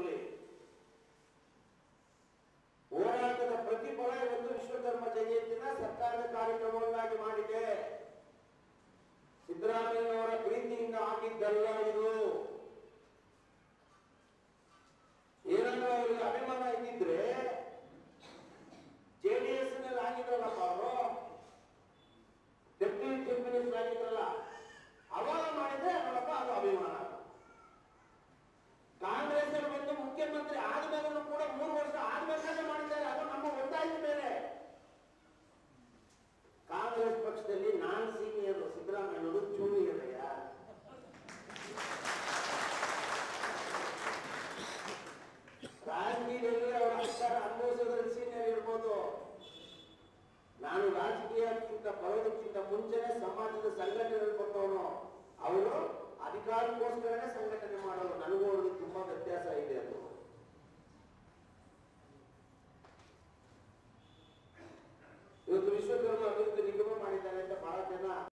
ಬರಲಿ ಹೋರಾಟದ ಪ್ರತಿಫಲ ಇವತ್ತು ವಿಶ್ವಕರ್ಮ ಜಯಂತಿನ ಸರ್ಕಾರದ ಕಾರ್ಯಕ್ರಮವನ್ನಾಗಿ ಮಾಡಿದೆ. ಸಿದ್ದರಾಮಯ್ಯನವರ ಪ್ರೀತಿಯಿಂದ ಆಗಿದ್ದಲ್ಲ ಇದು. ಏನಾದ್ರೂ ಅವರಿಗೆ ಅಭಿಮಾನ ಇದ್ದಿದ್ರೆ ಜೆಡಿಎಸ್ನಲ್ಲಿ ಆಗಿದ್ರಲ್ಲಪ್ಪ ಅವರು. ಪಕ್ಷದಲ್ಲಿ ನಾನ್ ಸೀನಿಯರ್ ಸಿದ್ದರಾಮಯ್ಯನವರು ಜೂನಿಯರ್ ರಾಜಕೀಯದಲ್ಲಿ ಅವರ ಅಧಿಕಾರ ಅನುಭವಿಸೋದ್ರಲ್ಲಿ ಸೀನಿಯರ್ ಇರ್ಬೋದು. ನಾನು ರಾಜಕೀಯಕ್ಕಿಂತ ಬರೋದಕ್ಕಿಂತ ಮುಂಚೆನೆ ಸಮಾಜದ ಸಂಘಟನೆ ಕೊಟ್ಟವನು. ಅವರು ಅಧಿಕಾರಕ್ಕೋಸ್ಕರನೇ ಸಂಘಟನೆ ಮಾಡೋರು ನನಗೂ ತುಂಬಾ ವ್ಯತ್ಯಾಸ ಇದೆ ಅದು. ಇವತ್ತು ವಿಶ್ವಕರ್ಮ ಅಭಿವೃದ್ಧಿ